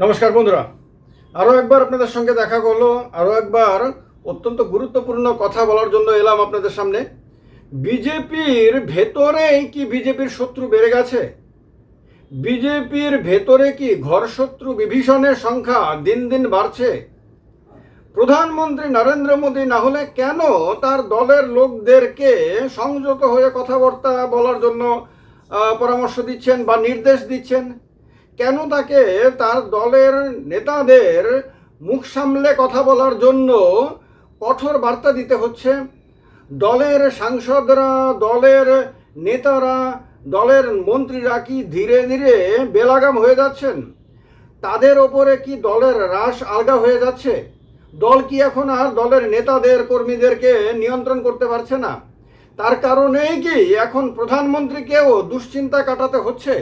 নমস্কার বন্ধুরা। আরও একবার আপনাদের সঙ্গে দেখা করল আরও একবার অত্যন্ত গুরুত্বপূর্ণ কথা বলার জন্য এলাম আপনাদের সামনে। বিজেপির ভেতরেই কি বিজেপির শত্রু বেড়ে গেছে? বিজেপির ভেতরে কি ঘর শত্রু বিভীষণের সংখ্যা দিন দিন বাড়ছে? প্রধানমন্ত্রী নরেন্দ্র মোদী না হলে কেন তার দলের লোকদেরকে সংযত হয়ে কথাবার্তা বলার জন্য পরামর্শ দিচ্ছেন বা নির্দেশ দিচ্ছেন? কেন তাকে তার দলের নেতাদের মুখ সামলে কথা বলার জন্য কঠোর বার্তা দিতে হচ্ছে? দলের সাংসদরা, দলের নেতারা, দলের মন্ত্রীরা কি ধীরে ধীরে বেলাগাম হয়ে যাচ্ছেন? তাদের ওপরে কি দলের রাশ আলগা হয়ে যাচ্ছে? দল কি এখন আর দলের নেতাদের, কর্মীদেরকে নিয়ন্ত্রণ করতে পারছে না? তার কারণেই কি এখন প্রধানমন্ত্রীকেও দুশ্চিন্তা কাটাতে হচ্ছে?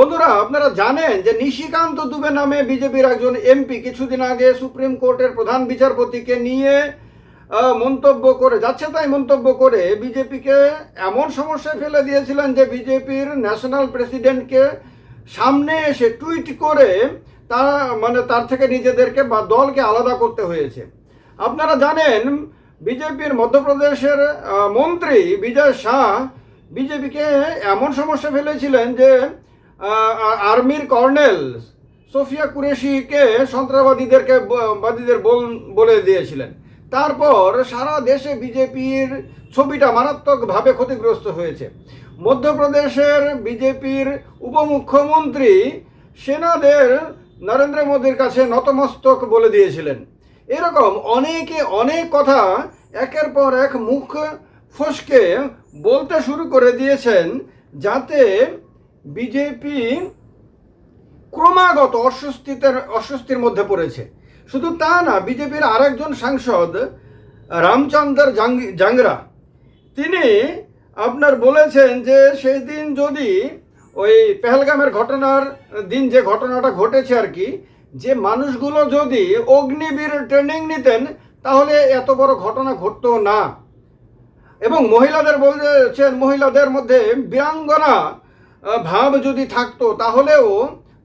বন্ধুরা, আপনারা জানেন যে নিশিকান্ত দুবে নামে বিজেপির একজন এমপি কিছুদিন আগে সুপ্রিম কোর্টের প্রধান বিচারপতিকে নিয়ে মন্তব্য করে, যাচ্ছে তাই মন্তব্য করে বিজেপিকে এমন সমস্যায় ফেলে দিয়েছিলেন যে বিজেপির ন্যাশনাল প্রেসিডেন্টকে সামনে এসে টুইট করে তার মানে তার থেকে নিজেদেরকে বা দলকে আলাদা করতে হয়েছে। আপনারা জানেন, বিজেপির মধ্যপ্রদেশের মন্ত্রী বিজয় শাহ বিজেপিকে এমন সমস্যা ফেলেছিলেন যে আর্মির কর্নেল সোফিয়া কুরেশিকে সন্ত্রাসবাদীদেরকে বাদীদের বল, বলে দিয়েছিলেন। তারপর সারা দেশে বিজেপির ছবিটা মারাত্মকভাবে ক্ষতিগ্রস্ত হয়েছে। মধ্যপ্রদেশের বিজেপির উপমুখ্যমন্ত্রী সেনাদের নরেন্দ্র মোদীর কাছে নতমস্তক বলে দিয়েছিলেন। এরকম অনেকে অনেক কথা একের পর এক মুখ ফসকে বলতে শুরু করে দিয়েছেন যাতে বিজেপি ক্রমাগত অস্বস্তিতে অস্বস্তির মধ্যে পড়েছে। শুধু তা না বিজেপির আরেকজন সাংসদ, রামচন্দ্র জাংরা, তিনি আপনার বলেছেন যে সেই দিন যদি ওই পেহেলগামের ঘটনার দিন যে ঘটনাটা ঘটেছে আর কি, যে মানুষগুলো যদি অগ্নিবীর ট্রেনিং নিতেন, তাহলে এত বড় ঘটনা ঘটতো না। এবং মহিলাদের বলছেন মহিলাদের মধ্যে বীরাঙ্গনা ভাব যদি থাকতো, তাহলেও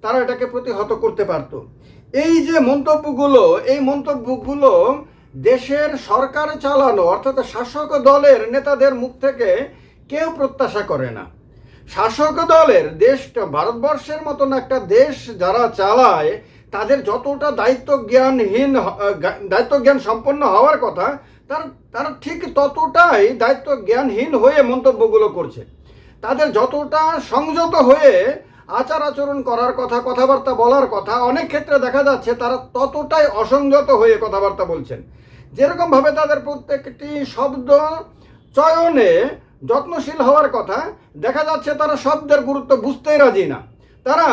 তারা এটাকে প্রতিহত করতে পারত। এই যে মন্তব্যগুলো, এই মন্তব্যগুলো দেশের সরকার চালানো, অর্থাৎ শাসক দলের নেতাদের মুখ থেকে কেউ প্রত্যাশা করে না। শাসক দলের দেশটা, ভারতবর্ষের মতন একটা দেশ যারা চালায়, তাদের যতটা দায়িত্ব জ্ঞানহীন দায়িত্ব জ্ঞান সম্পন্ন হওয়ার কথা, তার, তারা ঠিক ততটাই দায়িত্ব জ্ঞানহীন হয়ে মন্তব্যগুলো করছে। তাদের যতটা সংযত হয়ে আচার আচরণ করার কথা, কথাবার্তা বলার কথা, অনেক ক্ষেত্রে দেখা যাচ্ছে তারা ততটাই অসংযত হয়ে কথাবার্তা বলছেন। যেরকমভাবে তাদের প্রত্যেকটি শব্দ চয়নে যত্নশীল হওয়ার কথা, দেখা যাচ্ছে তারা শব্দের গুরুত্ব বুঝতেই রাজি না। তারা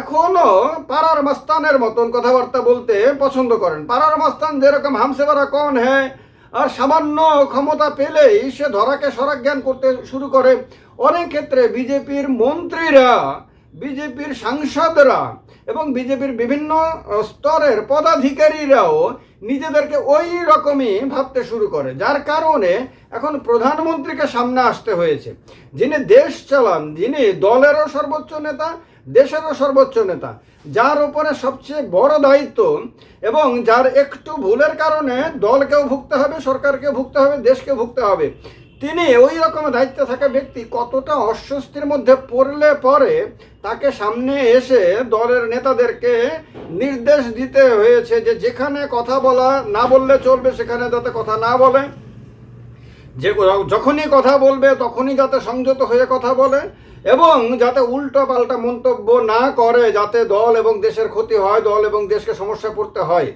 এখনও পাড়ার মাস্তানের মতন কথাবার্তা বলতে পছন্দ করেন। পাড়ার মাস্তান যেরকম হামসেবারা কন হ্যাঁ আর সামান্য ক্ষমতা পেলেই সে ধরাকে সরাজ্ঞান করতে শুরু করে। অনেক ক্ষেত্রে বিজেপির মন্ত্রীরা, বিজেপির সাংসদরা এবং বিজেপির বিভিন্ন স্তরের পদাধিকারীরাও নিজেদেরকে ওই রকমই ভাবতে শুরু করে। যার কারণে এখন প্রধানমন্ত্রীকে সামনে আসতে হয়েছে। যিনি দেশ চালান, যিনি দলেরও সর্বোচ্চ নেতা, দেশেরও সর্বোচ্চ নেতা, যার উপরে সবচেয়ে বড় দায়িত্ব এবং যার একটু ভুলের কারণে দলকেও ভুগতে হবে, সরকারকেও ভুগতে হবে দেশকে ভুগতে হবে তিনি ওই রকম দায়িত্বে থাকা ব্যক্তি কতটা অস্বস্তির মধ্যে পড়লে পরে তাকে সামনে এসে দলের নেতাদেরকে নির্দেশ দিতে হয়েছে যে যেখানে কথা বলা না বললে চলবে, সেখানে যাতে কথা না বলে। যে যখনই কথা বলবে, তখনই যাতে সংযত হয়ে কথা বলে এবং যাতে উল্টো পাল্টা মন্তব্য না করে, যাতে দল এবং দেশের ক্ষতি হয়, দল এবং দেশকে সমস্যা পড়তে হয়।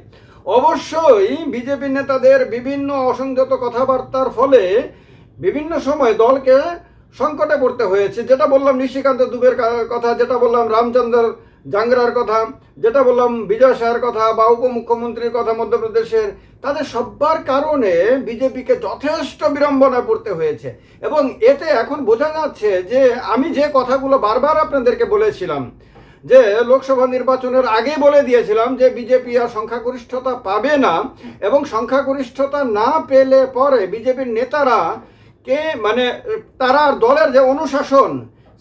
অবশ্যই বিজেপি নেতাদের বিভিন্ন অসংযত কথাবার্তার ফলে বিভিন্ন সময় দলকে সংকটে পড়তে হয়েছে। যেটা বললাম নিশিকান্ত দুবের কথা, যেটা বললাম রামচন্দ্র জাংরার কথা, যেটা বললাম বিজয় শাহের কথা বা উপমুখ্যমন্ত্রীর কথা মধ্যপ্রদেশের, তাদের সব্বার কারণে বিজেপিকে যথেষ্ট বিড়ম্বনায় পড়তে হয়েছে। এবং এতে এখন বোঝা যাচ্ছে যে আমি যে কথাগুলো বারবার আপনাদেরকে বলেছিলাম, যে লোকসভা নির্বাচনের আগে বলে দিয়েছিলাম যে বিজেপি আর সংখ্যাগরিষ্ঠতা পাবে না, এবং সংখ্যাগরিষ্ঠতা না পেলে পরে বিজেপির নেতারা কে মানে তারা দলের যে অনুশাসন,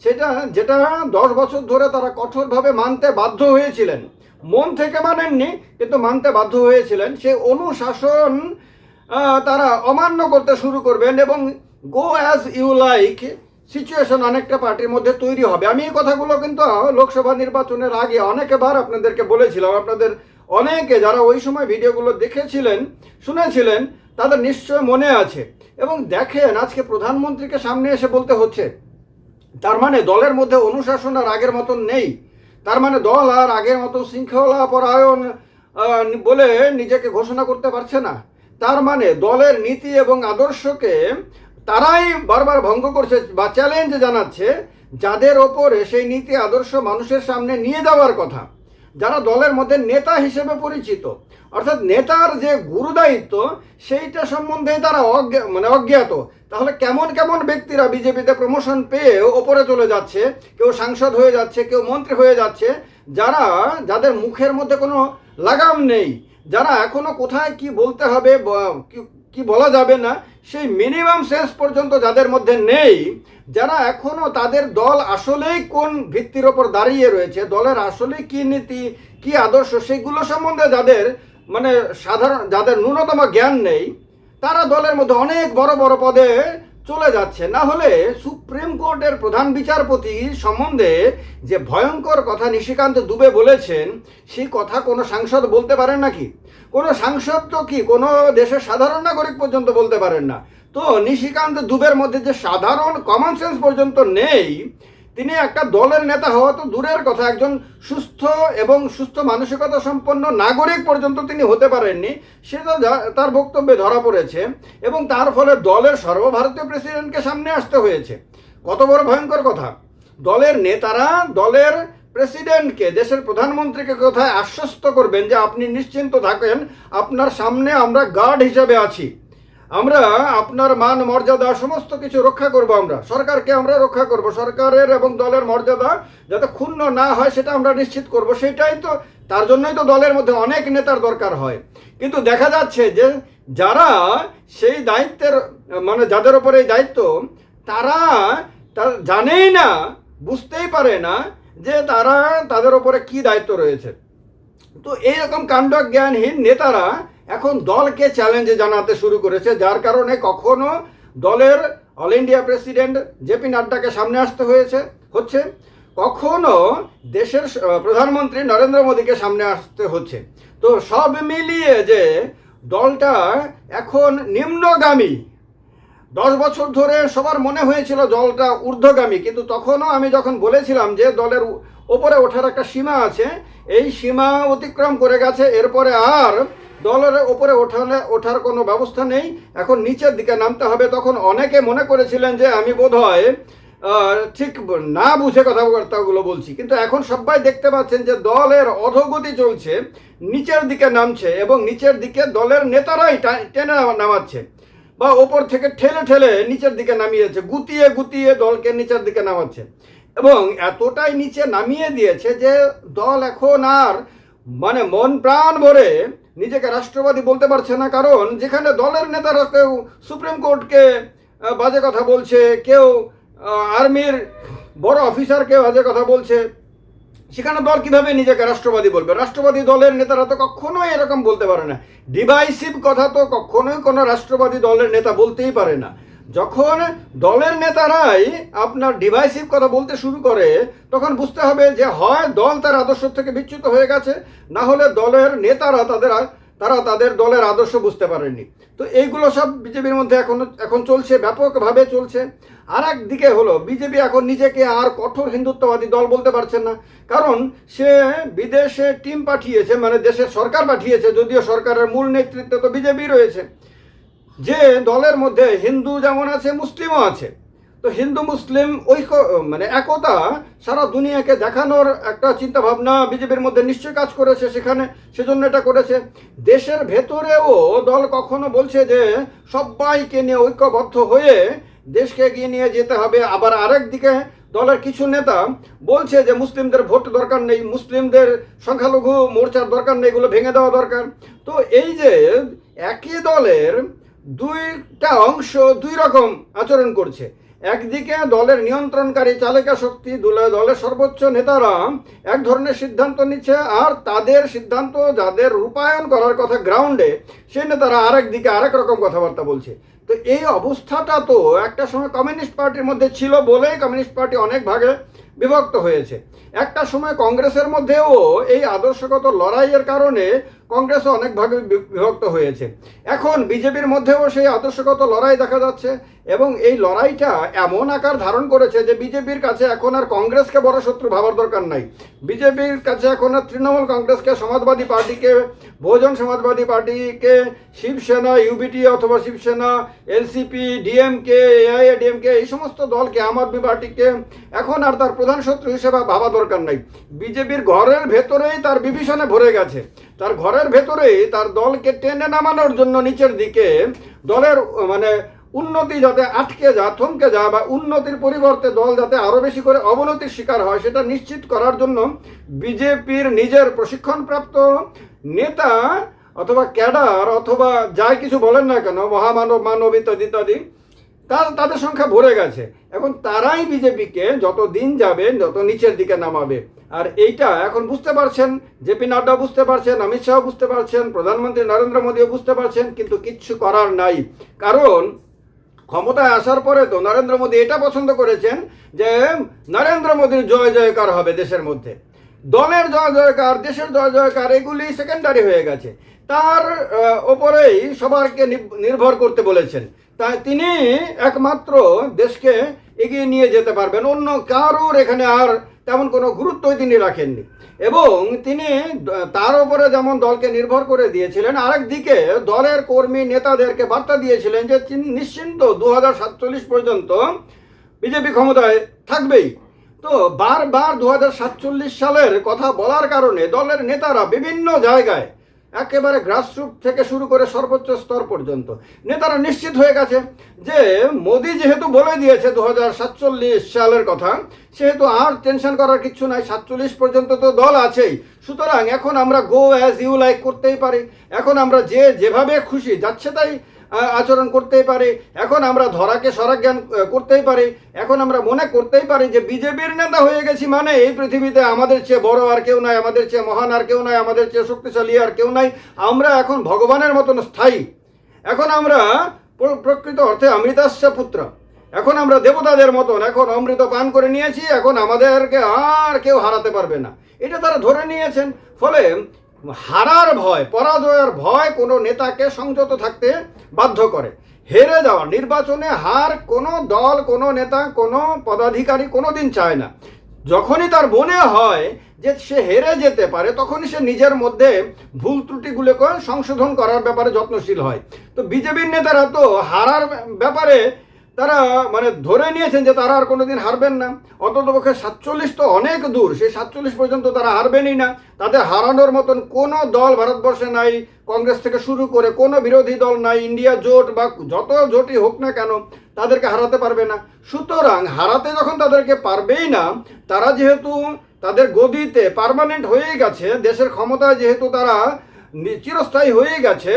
সেটা, যেটা দশ বছর ধরে তারা কঠোরভাবে মানতে বাধ্য হয়েছিলেন। মন থেকে মানেননি, কিন্তু মানতে বাধ্য হয়েছিলেন। সে অনুশাসন তারা অমান্য করতে শুরু করবেন এবং go as you like situation অনেকটা পার্টির মধ্যে তৈরি হবে। আমি এই কথাগুলো কিন্তু লোকসভা নির্বাচনের আগে অনেকবার আপনাদেরকে বলেছিলাম। আপনাদের অনেকে যারা ওই সময় ভিডিওগুলো দেখেছিলেন, শুনেছিলেন তাদের নিশ্চয় মনে আছে। এবং দেখেন, আজকে প্রধানমন্ত্রীকে সামনে এসে বলতে হচ্ছে, তার মানে দলের মধ্যে অনুশাসন আর আগের মতন নেই। তার মানে দল আর আগের মতো শৃঙ্খলা পরায়ণ বলে নিজেকে ঘোষণা করতে পারছে না। তার মানে দলের নীতি এবং আদর্শকে তারাই বারবার ভঙ্গ করছে বা চ্যালেঞ্জ জানাচ্ছে, যাদের ওপরে সেই নীতি, আদর্শ মানুষের সামনে নিয়ে যাওয়ার কথা। যারা দলের মধ্যে নেতা হিসেবে পরিচিত। অর্থাৎ নেতার যে গুরুদায়িত্ব, সেইটা সম্বন্ধে তারা মানে অজ্ঞাত। তাহলে কেমন কেমন ব্যক্তিরা বিজেপিতে প্রমোশন পেয়ে ওপরে চলে যাচ্ছে, কেউ সাংসদ হয়ে যাচ্ছে, কেউ মন্ত্রী হয়ে যাচ্ছে, যারা, যাদের মুখের মধ্যে কোনো লাগাম নেই, যারা এখনও কোথায় কি বলতে হবে কি বলা যাবে না সেই মিনিমাম সেন্স পর্যন্ত যাদের মধ্যে নেই, যারা এখনও তাদের দল আসলেই কোন ভিত্তির ওপর দাঁড়িয়ে রয়েছে, দলের আসলে কি নীতি, কি আদর্শ, সেগুলো সম্বন্ধে যাদের মানে সাধারণ, যাদের ন্যূনতম জ্ঞান নেই, তারা দলের মধ্যে অনেক বড় বড় পদে চলে যাচ্ছে। না হলে সুপ্রিম কোর্টের প্রধান বিচারপতি সম্বন্ধে যে ভয়ঙ্কর কথা নিশিকান্ত দুবে বলেছেন, সেই কথা কোনো সাংসদ বলতে পারেন নাকি? কোনো সাংসদ তো কি কোনো দেশের সাধারণ নাগরিক পর্যন্ত বলতে পারেন না? তো নিশিকান্ত দুবের মধ্যে যে সাধারণ কমন সেন্স পর্যন্ত নেই তিনি একটা দলের নেতা হওয়া তো দূরের কথা। একজন সুস্থ এবং সুস্থ মানসিকতা সম্পন্ন নাগরিক পর্যন্ত তিনি হতে পারেননি। সেটা যা- তার বক্তব্যে ধরা পড়েছে এবং তার ফলে দলের সর্বভারতীয় প্রেসিডেন্টকে সামনে আসতে হয়েছে। কত বড় ভয়ঙ্কর কথা। দলের নেতারা দলের প্রেসিডেন্টকে, দেশের প্রধানমন্ত্রীকে কোথায় আশ্বস্ত করবেন যে আপনি নিশ্চিন্ত থাকেন, আপনার সামনে আমরা গার্ড হিসাবে আছি। আমরা আপনার মান, মর্যাদা, সমস্ত কিছু রক্ষা করব আমরা। সরকারকে আমরা রক্ষা করব। সরকারের এবং দলের মর্যাদা যাতে ক্ষুণ্ণ না হয়, সেটা আমরা নিশ্চিত করব। সেটাই তো, তার জন্যই তো দলের মধ্যে অনেক নেতার দরকার হয়। কিন্তু দেখা যাচ্ছে যে, যারা সেই দায়িত্বের মানে যাদের ওপরে এই দায়িত্ব, তারা জানেই না, বুঝতেই পারে না যে তারা তাদের ওপরে কি দায়িত্ব রয়েছে। তো এইরকম কাণ্ড জ্ঞানহীন নেতারা এখন দলকে চ্যালেঞ্জে জানাতে শুরু করেছে, যার কারণে কখনো দলের অল ইন্ডিয়া প্রেসিডেন্ট জেপি নাড্ডাকে সামনে আসতে হয়েছে, হচ্ছে। কখনো দেশের প্রধানমন্ত্রী নরেন্দ্র মোদীকে সামনে আসতে হচ্ছে। তো সব মিলিয়ে যে দলটা এখন নিম্নগামী, দশ বছর ধরে সবার মনে হয়েছিল দলটা ঊর্ধ্বগামী, কিন্তু তখনও আমি যখন বলেছিলাম যে দলের ওপরে ওঠার একটা সীমা আছে, এই সীমা অতিক্রম করে গেছে, এরপরে আর দলের ওপরে ওঠালে, ওঠার কোনো ব্যবস্থা নেই। এখন নিচের দিকে নামতে হবে। তখন অনেকে মনে করেছিলেন যে আমি বোধ হয় ঠিক না বুঝে কথাবার্তাগুলো বলছি। কিন্তু এখন সবাই দেখতে পাচ্ছেন যে দলের অধোগতি চলছে, নিচের দিকে নামছে এবং নিচের দিকে দলের নেতারাই টেনে নামাচ্ছে বা ওপর থেকে ঠেলে ঠেলে নিচের দিকে নামিয়েছে, গুতিয়ে গুতিয়ে দলকে নিচের দিকে নামাচ্ছে। এবং এতটাই নিচে নামিয়ে দিয়েছে যে দল এখন আর মানে মন প্রাণ ভরে নিজেকে রাষ্ট্রবাদী বলতে পারছে না, কারণ যেখানে দলের নেতারা কেউ সুপ্রিম কোর্টকে বাজে কথা বলছে, কেউ আর্মির বড় অফিসারকে বাজে কথা বলছে, সেখানে দল কীভাবে নিজেকে রাষ্ট্রবাদী বলবে? রাষ্ট্রবাদী দলের নেতারা তো কখনোই এরকম বলতে পারে না। ডিভাইসিভ কথা তো কখনোই কোনো রাষ্ট্রবাদী দলের নেতা বলতেই পারে না। যখন দলের নেতারাই আপনার ডিভাইসিভ কথা বলতে শুরু করে, তখন বুঝতে হবে যে হয় দল তার আদর্শ থেকে বিচ্যুত হয়ে গেছে, না হলে দলের নেতারা তাদের তারা তাদের দলের আদর্শ বুঝতে পারেননি। তো এইগুলো সব বিজেপির মধ্যে এখন এখন চলছে, ব্যাপকভাবে চলছে। আর একদিকে হলো, বিজেপি এখন নিজেকে আর কঠোর হিন্দুত্ববাদী দল বলতে পারছে না। কারণ সে বিদেশে টিম পাঠিয়েছে মানে দেশের সরকার পাঠিয়েছে, যদিও সরকারের মূল নেতৃত্বে তো বিজেপি রয়েছে। যে দলের মধ্যে হিন্দু যেমন আছে, মুসলিমও আছে। তো হিন্দু, মুসলিম ঐক্য মানে একতা সারা দুনিয়াকে দেখানোর একটা চিন্তা ভাবনা বিজেপির মধ্যে নিশ্চয়ই কাজ করেছে সেখানে, সেজন্য এটা করেছে। দেশের ভেতরেও দল কখনো বলছে যে সবাইকে নিয়ে ঐক্যবদ্ধ হয়ে দেশকে এগিয়ে নিয়ে যেতে হবে। আবার আরেক দিকে দলের কিছু নেতা বলছে যে মুসলিমদের ভোট দরকার নেই, মুসলিমদের সংখ্যালঘু মোর্চার দরকার নেই, এগুলো ভেঙে দেওয়া দরকার। তো এই যে একই দলের দুইটা অংশ দুই রকম আচরণ করছে। একদিকে দলের নিয়ন্ত্রণকারী চালিকা শক্তি দলের সর্বোচ্চ নেতারা এক ধরনের সিদ্ধান্ত নিচ্ছে আর তাদের সিদ্ধান্ত যাদের রূপায়ণ করার কথা গ্রাউন্ডে, সেই নেতারা আরেক দিকে আরেক রকম কথাবার্তা বলছে। তো এই অবস্থাটা তো একটা সময় কমিউনিস্ট পার্টির মধ্যে ছিল বলেই কমিউনিস্ট পার্টি অনেক ভাগে বিভক্ত হয়েছে। একটা সময় কংগ্রেসের মধ্যেও এই আদর্শগত লড়াইয়ের কারণে কংগ্রেসও অনেকভাবে বিভক্ত হয়েছে। এখন বিজেপির মধ্যেও সেই আদর্শগত লড়াই দেখা যাচ্ছে। এবং এই লড়াইটা এমন আকার ধারণ করেছে যে বিজেপির কাছে এখন আর কংগ্রেসকে বড় শত্রু ভাবার দরকার নাই। বিজেপির কাছে এখন আর তৃণমূল কংগ্রেসকে, সমাজবাদী পার্টিকে, বহুজন সমাজবাদী পার্টিকে, শিবসেনা, ইউবিটি অথবা শিবসেনা, এনসিপি, ডিএমকে এআইএডিএমকে এই সমস্ত দলকে, আম আদমি পার্টিকে এখন আর তার প্রধান শত্রু হিসেবে ভাবা দরকার নাই। বিজেপির ঘরের ভেতরেই তার বিভীষণে ভরে গেছে। তার ঘরের ভেতরেই তার দলকে টেনে নামানোর জন্য নিচের দিকে দলের মানে উন্নতি যাতে আটকে যা, থমকে যা বা উন্নতির পরিবর্তে দল যাতে আরও বেশি করে অবনতির শিকার হয়, সেটা নিশ্চিত করার জন্য বিজেপির নিজের প্রশিক্ষণপ্রাপ্ত নেতা অথবা ক্যাডার অথবা যাই কিছু বলেন না কেন, মহামানব মানব ইত্যাদি ইত্যাদি তার, তাদের সংখ্যা ভরে গেছে। এখন তারাই বিজেপিকে যত দিন যাবে, যত নিচের দিকে নামাবে। আর এইটা এখন বুঝতে পারছেন, জেপি নাড্ডা বুঝতে পারছেন, অমিত শাহ বুঝতে পারছেন, প্রধানমন্ত্রী নরেন্দ্র মোদীও বুঝতে পারছেন, কিন্তু কিচ্ছু করার নাই। কারণ ক্ষমতায় আসার পরে তো নরেন্দ্র মোদী এটা পছন্দ করেছেন যে নরেন্দ্র মোদীর জয় জয়কার হবে দেশের মধ্যে। দলের জয় জয়কার, দেশের জয় জয়কার, এগুলি সেকেন্ডারি হয়ে গেছে। তার ওপরেই সবারকে নির্ভর করতে বলেছেন। তাই তিনি একমাত্র দেশকে এগিয়ে নিয়ে যেতে পারবেন। অন্য কারোর এখানে আর তেমন কোনো গুরুত্বই তিনি রাখেননি। এবং তিনি তার উপরে যেমন দলকে নির্ভর করে দিয়েছিলেন, আরেক দিকে দলের কর্মী নেতাদেরকে বার্তা দিয়েছিলেন যে চিন- নিশ্চিন্ত দু হাজার সাতচল্লিশ পর্যন্ত বিজেপি ক্ষমতায় থাকবেই। তো বারবার দু হাজার সাতচল্লিশ সালের কথা বলার কারণে দলের নেতারা বিভিন্ন জায়গায় একেবারে গ্রাসরুট থেকে শুরু করে সর্বোচ্চ স্তর পর্যন্ত। নেতারা নিশ্চিত হয়ে গেছে যে মোদি যেহেতু বলে দিয়েছে দু হাজার সাতচল্লিশ সালের কথা, সেহেতু আর টেনশন করার কিছু নাই, সাতচল্লিশ পর্যন্ত তো দল আছেই। সুতরাং এখন আমরা গো অ্যাজ ইউ লাইক করতেই পারি। এখন আমরা যে যেভাবে খুশি, যাচ্ছে তাই আচরণ করতেই পারি। এখন আমরা ধরাকে সরাজ্ঞান করতেই পারি। এখন আমরা মনে করতেই পারি যে বিজেপির নেতা হয়ে গেছি মানে এই পৃথিবীতে আমাদের চেয়ে বড় আর কেউ নাই, আমাদের চেয়ে মহান আর কেউ নাই, আমাদের চেয়ে শক্তিশালী আর কেউ নাই। আমরা এখন ভগবানের মতন স্থায়ী। এখন আমরা প্রকৃত অর্থে অমৃতাস্য পুত্র। এখন আমরা দেবতাদের মতন, এখন অমৃত পান করে নিয়েছি, এখন আমাদেরকে আর কেউ হারাতে পারবে না। এটা তারা ধরে নিয়েছেন। ফলে হারার ভয়, পরাজয়ের ভয় কোনো নেতাকে সংযত থাকতে বাধ্য করে। হেরে যাওয়া, নির্বাচনে হার কোনো দল, কোনো নেতা, কোনো পদাধিকারী কোনো দিন চায় না। যখনই তার মনে হয় যে সে হেরে যেতে পারে, তখনই সে নিজের মধ্যে ভুল ত্রুটিগুলোকে সংশোধন করার ব্যাপারে যত্নশীল হয়। তো বিজেপির নেতারা তো হারার ব্যাপারে তারা মানে ধরে নিয়েছেন যে তারা আর কোনোদিন হারবেন না। অন্ততপক্ষে সাতচল্লিশ তো অনেক দূর। সেই সাতচল্লিশ পর্যন্ত তারা হারবেনই না। তাদের হারানোর মতন কোনো দল ভারতবর্ষে নাই, কংগ্রেস থেকে শুরু করে কোনো বিরোধী দল নাই, ইন্ডিয়া জোট বা যত জোটই হোক না কেন, তাদেরকে হারাতে পারবে না। সুতরাং হারাতে যখন তাদেরকে পারবেই না, তারা যেহেতু তাদের গদিতে পার্মানেন্ট হয়ে গেছে, দেশের ক্ষমতায় যেহেতু তারা চিরস্থায়ী হয়ে গেছে,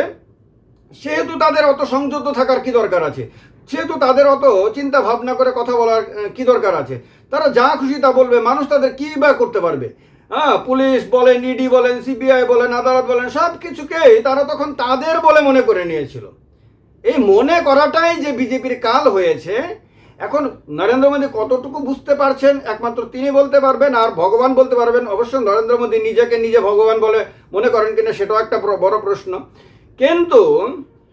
সেহেতু তাদের অত সংযত থাকার কি দরকার আছে? সেহেতু তাদের অত চিন্তা ভাবনা করে কথা বলার কি দরকার আছে? তারা যা খুশি তা বলবে, মানুষ তাদের কি বা করতে পারবে? হ্যাঁ পুলিশ বলেন ইডি বলেন সিবিআই বলেন, আদালত বলেন, সব কিছুকেই তারা তখন তাদের বলে মনে করে নিয়েছিল। এই মনে করাটাই যে বিজেপির কাল হয়েছে, এখন নরেন্দ্র মোদী কতটুকু বুঝতে পারছেন, একমাত্র তিনি বলতে পারবেন, আর ভগবান বলতে পারবেন অবশ্য নরেন্দ্র মোদী নিজেকে নিজে ভগবান বলে মনে করেন কিনা সেটাও একটা বড় প্রশ্ন। কিন্তু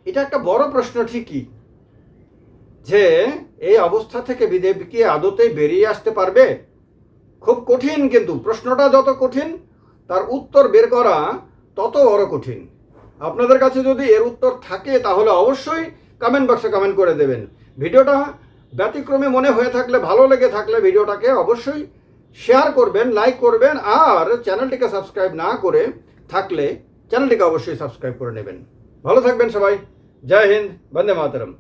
এটা একটা বড় প্রশ্ন ঠিকই। যে এই অবস্থা থেকে বিজেপি কি আদতেই বেরিয়ে আসতে পারবে? খুব কঠিন কিন্তু, প্রশ্নটা যত কঠিন, তার উত্তর বের করা তত বড় কঠিন। আপনাদের কাছে যদি এর উত্তর থাকে, তাহলে অবশ্যই কমেন্ট বক্সে কমেন্ট করে দেবেন। ভিডিওটা ব্যতিক্রমে মনে হয়ে থাকলে, ভালো লেগে থাকলে ভিডিওটাকে অবশ্যই শেয়ার করবেন লাইক করবেন, আর চ্যানেলটিকে সাবস্ক্রাইব না করে থাকলে চ্যানেলটিকে অবশ্যই সাবস্ক্রাইব করে নেবেন। ভালো থাকবেন সবাই। জয় হিন্দ, বন্দে মাতরম।